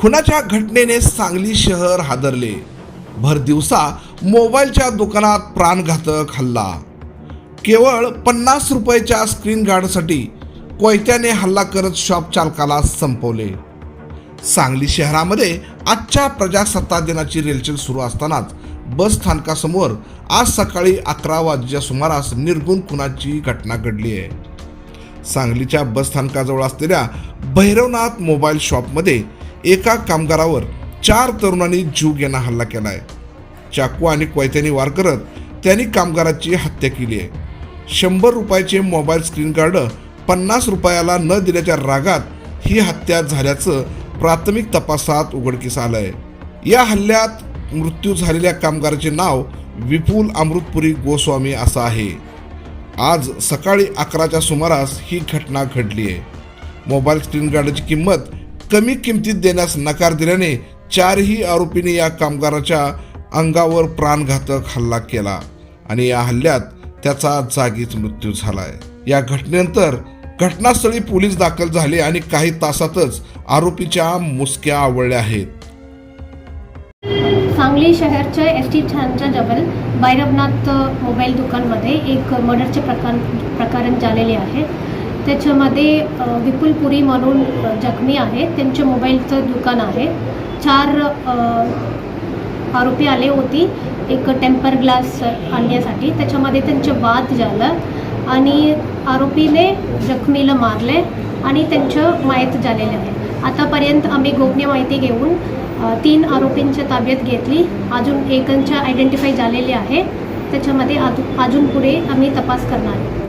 खुनाच्या घटनेने सांगली शहर हादरले. भर दिवसा मोबाईलच्या दुकानात प्राणघातक हल्ला. केवळ पन्नास रुपयाच्या स्क्रीन गार्डसाठी कोयत्याने हल्ला करत शॉप चालकाला संपवले. सांगली शहरामध्ये आजच्या प्रजासत्ताक दिनाची रेलचेल सुरू असतानाच बस स्थानकासमोर आज सकाळी अकरा वाजेच्या सुमारास निर्गुण खुनाची घटना घडली आहे. सांगलीच्या बस स्थानकाजवळ असलेल्या भैरवनाथ मोबाईल शॉपमध्ये एका कामगारावर चार तरुणांनी जीव घेणा हल्ला केलाय चाकू आणि कोयत्याने वार करत त्यांनी कामगाराची हत्या केली आहे. शंभर रुपयाचे मोबाईल स्क्रीन गार्ड पन्नास रुपयाला न दिल्याच्या रागात ही हत्या झाल्याचं प्राथमिक तपासात उघडकीस आलं आहे या हल्ल्यात मृत्यू झालेल्या कामगाराचे नाव विपुल अमृतपुरी गोस्वामी असं आहे. आज सकाळी अकराच्या सुमारास ही घटना घडली आहे. मोबाईल स्क्रीन गार्डची किंमत कमी किमतीत देण्यास नकार दिल्याने चारही आरोपींनी या कामगाराच्या अंगावर प्राणघातक हल्ला केला आणि या हल्ल्यात त्याचा जागीच मृत्यू झालाय. या घटनेनंतर घटनास्थळी पोलीस दाखल झाले आणि काही तासातच आरोपीच्या मुसक्या आवळल्या आहेत. सांगली शहरच्या एस टी छानच्या जवळ भैरवनाथ मोबाईल दुकानमध्ये एक मर्डरचे प्रकार प्रकरण झालेले आहे. त्याच्यामध्ये विपुल पुरी म्हणून जखमी आहे त्यांचे मोबाईलचं दुकान आहे. चार आरोपी आले होती. एक टेम्पर ग्लास आणण्यासाठी. त्याच्यामध्ये त्यांचे वाद झालं आणि आरोपीने जखमीला मारले आणि त्यांचं माहीत झालेलं आहे. आतापर्यंत आम्ही गोपनीय माहिती घेऊन तीन आरोपींच्या ताब्यात घेतली. अजून एकांच्या आयडेंटिफाय झालेली आहे. त्याच्यामध्ये अजून अजून पुढे आम्ही तपास करणार. आहे